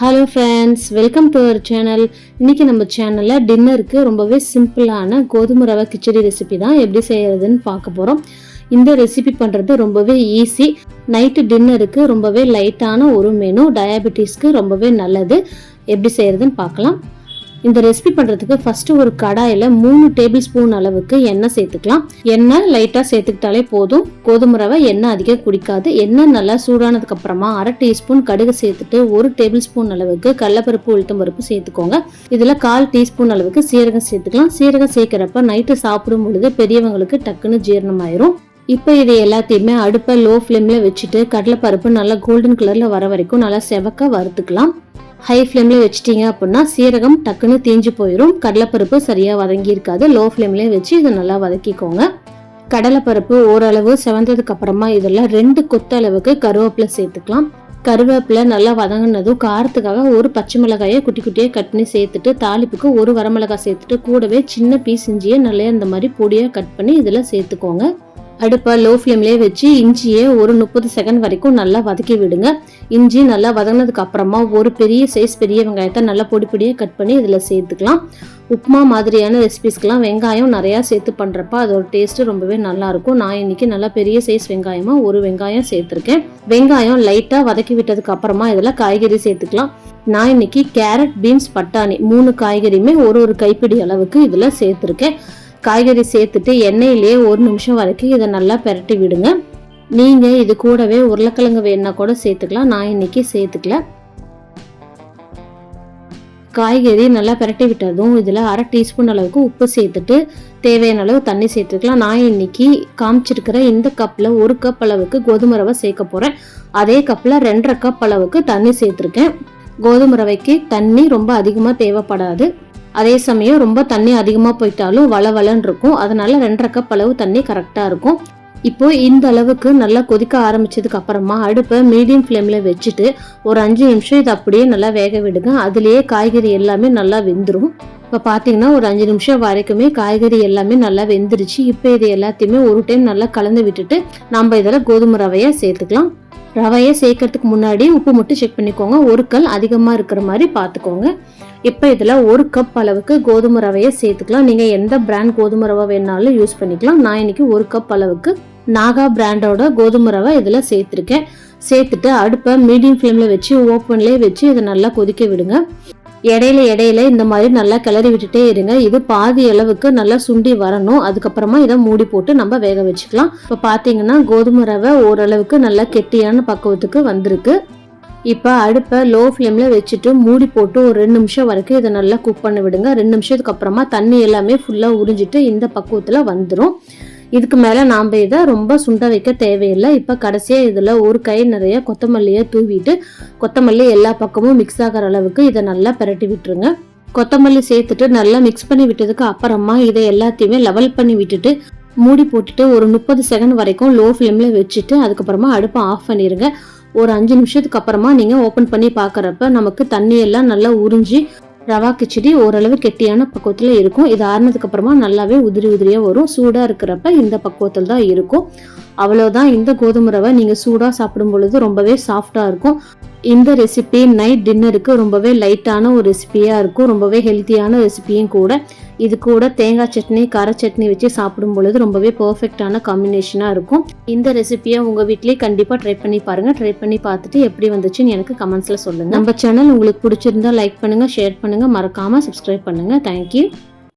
Hello friends welcome to our channel இன்றைக்கி நம்ம சேனலில் டின்னருக்கு ரொம்பவே சிம்பிளான கோதுமை ரவை கிச்சடி ரெசிபி தான் எப்படி செய்கிறதுன்னு பார்க்க போகிறோம் இந்த ரெசிபி பண்ணுறது ரொம்பவே ஈஸி நைட்டு டின்னருக்கு ரொம்பவே லைட்டான ஒரு மெனு டயபெட்டிஸ்க்கு ரொம்பவே நல்லது. எப்படி செய்கிறதுன்னு பார்க்கலாம். இந்த ரெசிபி பண்ணுறதுக்கு ஃபஸ்ட்டு ஒரு கடாயில் மூணு டேபிள் ஸ்பூன் அளவுக்கு எண்ணெய் சேர்த்துக்கலாம். எண்ணெய் லைட்டாக சேர்த்துக்கிட்டாலே போதும். கோதுமை ரவை எண்ணெய் அதிகம் குடிக்காது. எண்ணெய் நல்லா சூடானதுக்கு அப்புறமா அரை டீஸ்பூன் கடுகு சேர்த்துட்டு ஒரு டேபிள் ஸ்பூன் அளவுக்கு கடலப்பருப்பு உளுத்தம் பருப்பு சேர்த்துக்கோங்க. இதில் கால் டீஸ்பூன் அளவுக்கு சீரகம் சேர்த்துக்கலாம். சீரகம் சேர்க்குறப்ப நைட்டு சாப்பிடும் பொழுது பெரியவங்களுக்கு டக்குன்னு ஜீரணமாயிரும். இப்போ இது எல்லாத்தையுமே அடுப்பை லோ ஃப்ளேமில் வச்சுட்டு கடலைப்பருப்பு நல்லா கோல்டன் கலரில் வர வரைக்கும் நல்லா செவக்க வறுத்துக்கலாம். ஹை ஃப்ளேமில் வச்சிட்டிங்க அப்படின்னா சீரகம் டக்குன்னு தீஞ்சு போயிடும் கடலைப்பருப்பு சரியாக வதங்கியிருக்காது. லோ ஃப்ளேம்லேயே வச்சு இதை நல்லா வதக்கிக்கோங்க. கடலைப்பருப்பு ஓரளவு செவந்ததுக்கு அப்புறமா இதெல்லாம் ரெண்டு கொத்த அளவுக்கு கருவேப்பிலை சேர்த்துக்கலாம். கருவேப்பிலை நல்லா வதங்கினதும் காரத்துக்காக ஒரு பச்சை மிளகாயை குட்டி குட்டியாக கட் பண்ணி சேர்த்துட்டு தாளிப்புக்கு ஒரு வரமிளகாய் சேர்த்துட்டு கூடவே சின்ன பீஸ் இஞ்சியை நல்லா இந்த மாதிரி பொடியாக கட் பண்ணி இதில் சேர்த்துக்கோங்க. அடுப்பை லோ ஃப்ளேம்லேயே வச்சு இஞ்சியை ஒரு முப்பது செகண்ட் வரைக்கும் நல்லா வதக்கி விடுங்க. இஞ்சி நல்லா வதங்கினதுக்கு அப்புறமா ஒரு பெரிய சைஸ் பெரிய வெங்காயத்தை நல்லா பொடி பொடியாக கட் பண்ணி இதில் சேர்த்துக்கலாம். உப்புமா மாதிரியான ரெசிபிஸ்க்கெலாம் வெங்காயம் நிறையா சேர்த்து பண்ணுறப்ப அதோட டேஸ்ட்டு ரொம்பவே நல்லாயிருக்கும் நான் இன்னைக்கு நல்லா பெரிய சைஸ் வெங்காயமாக ஒரு வெங்காயம் சேர்த்துருக்கேன். வெங்காயம் லைட்டாக வதக்கி விட்டதுக்கு அப்புறமா இதில் காய்கறி சேர்த்துக்கலாம். நான் இன்னைக்கு கேரட் பீன்ஸ் பட்டாணி மூணு காய்கறியுமே ஒரு ஒரு கைப்பிடி அளவுக்கு இதில் சேர்த்துருக்கேன். காய்கறி சேர்த்துட்டு எண்ணெயிலேயே ஒரு நிமிஷம் வரைக்கும் இதை நல்லா பெரட்டி விடுங்க. நீங்கள் இது கூடவே உருளைக்கிழங்கு வேணா கூட சேர்த்துக்கலாம். நான் இன்னைக்கு சேர்த்துக்கல. காய்கறி நல்லா பெரட்டி விட்டதும் இதில் அரை டீஸ்பூன் அளவுக்கு உப்பு சேர்த்துட்டு தேவையான அளவு தண்ணி சேர்த்துக்கலாம். நான் இன்னைக்கு காமிச்சிருக்கிற இந்த கப்பில் ஒரு கப் அளவுக்கு கோதுமை ரவை சேர்க்க போகிறேன் அதே கப்பில் ரெண்டரை கப் அளவுக்கு தண்ணி சேர்த்துருக்கேன். கோதுமை ரவைக்கு தண்ணி ரொம்ப அதிகமாக தேவைப்படாது. அதே சமயம் ரொம்ப தண்ணி அதிகமாக போயிட்டாலும் வளவலன்னு இருக்கும். அதனால ரெண்டரை கப் அளவு தண்ணி கரெக்டாக இருக்கும். இப்போ இந்த அளவுக்கு நல்லா கொதிக்க ஆரம்பிச்சதுக்கு அப்புறமா அடுப்பை மீடியம் ஃப்ளேமில் வச்சுட்டு ஒரு அஞ்சு நிமிஷம் இதை அப்படியே நல்லா வேக விடுங்க. அதுலேயே காய்கறி எல்லாமே நல்லா வெந்துடும் இப்போ பார்த்தீங்கன்னா ஒரு அஞ்சு நிமிஷம் வரைக்குமே காய்கறி எல்லாமே நல்லா வெந்துருச்சு. இப்போ இது எல்லாத்தையுமே ஒரு டைம் நல்லா கலந்து விட்டுட்டு நம்ம இதில் கோதுமை ரவையை சேர்த்துக்கலாம். ரவையை சேர்க்கறதுக்கு முன்னாடி உப்பு மட்டும் செக் பண்ணிக்கோங்க. ஒரு கல் அதிகமாக இருக்கிற மாதிரி பார்த்துக்கோங்க. இப்போ இதில் ஒரு கப் அளவுக்கு கோதுமை ரவையை சேர்த்துக்கலாம். நீங்கள் எந்த பிராண்ட் கோதுமை ரவை வேணாலும் யூஸ் பண்ணிக்கலாம். நான் இன்னைக்கு ஒரு கப் அளவுக்கு நாகா பிராண்டோட கோதுமை ரவை இதில் சேர்த்துருக்கேன். சேர்த்துட்டு அடுப்பை மீடியம் ஃப்ளேமில் வச்சு ஓப்பன்லேயே வச்சு இதை நல்லா கொதிக்க விடுங்க. இடையில இடையில இந்த மாதிரி நல்லா கிளறி விட்டுட்டே இருங்க. இது பாதி அளவுக்கு நல்லா சுண்டி வரணும். அதுக்கப்புறமா இதை மூடி போட்டு நம்ம வேக வச்சுக்கலாம். இப்போ பார்த்தீங்கன்னா கோதுமை ரவை ஓரளவுக்கு நல்லா கெட்டியான பக்குவத்துக்கு வந்திருக்கு. இப்போ அடுப்பை லோ ஃப்ளேமில் வச்சுட்டு மூடி போட்டு ஒரு ரெண்டு நிமிஷம் வரைக்கும் இதை நல்லா குக் பண்ணி விடுங்க. ரெண்டு நிமிஷத்துக்கு அப்புறமா தண்ணி எல்லாமே ஃபுல்லாக உறிஞ்சிட்டு இந்த பக்குவத்தில் வந்துடும் இதுக்கு மேலே நாம் இதை ரொம்ப சுண்ட வைக்க தேவையில்லை. இப்போ கடைசியாக இதில் ஒரு கை நிறைய கொத்தமல்லியை தூவிட்டு கொத்தமல்லி எல்லா பக்கமும் மிக்ஸ் ஆகிற அளவுக்கு இதை நல்லா பிரட்டி விட்டுருங்க. கொத்தமல்லி சேர்த்துட்டு நல்லா மிக்ஸ் பண்ணி விட்டதுக்கு அப்புறமா இதை எல்லாத்தையுமே லெவல் பண்ணி விட்டுட்டு மூடி போட்டுட்டு ஒரு முப்பது செகண்ட் வரைக்கும் லோ ஃப்ளேமில் வச்சுட்டு அதுக்கப்புறமா அடுப்பை ஆஃப் பண்ணிடுங்க ஒரு அஞ்சு நிமிஷத்துக்கு அப்புறமா நீங்கள் ஓப்பன் பண்ணி பார்க்குறப்ப நமக்கு தண்ணி எல்லாம் நல்லா உறிஞ்சி ரவா கிச்சடி ஓரளவு கெட்டியான பக்குவத்தில் இருக்கும். இது ஆறுனதுக்கு அப்புறமா நல்லாவே உதிரி உதிரியாக வரும். சூடாக இருக்கிறப்ப இந்த பக்குவத்தில் தான் இருக்கும். அவ்வளோதான் இந்த கோதுமை ரவை நீங்கள் சூடாக சாப்பிடும் பொழுது ரொம்பவே சாஃப்டாக இருக்கும். இந்த ரெசிபி நைட் டின்னருக்கு ரொம்பவே லைட்டான ஒரு ரெசிபியாக இருக்கும். ரொம்பவே ஹெல்த்தியான ரெசிபியும் கூட. இது கூட தேங்காய் சட்னி கார சட்னி வச்சு சாப்பிடும் பொழுது ரொம்பவே பர்ஃபெக்டான காம்பினேஷனாக இருக்கும். இந்த ரெசிபியை உங்கள் வீட்லேயே கண்டிப்பாக ட்ரை பண்ணி பாருங்கள் ட்ரை பண்ணி பார்த்துட்டு எப்படி வந்துச்சுன்னு எனக்கு கமெண்ட்ஸில் சொல்லுங்கள் நம்ம சேனல் உங்களுக்கு பிடிச்சிருந்தா லைக் பண்ணுங்கள் ஷேர் பண்ணுங்கள் மறக்காமல் சப்ஸ்கிரைப் பண்ணுங்கள் தேங்க்யூ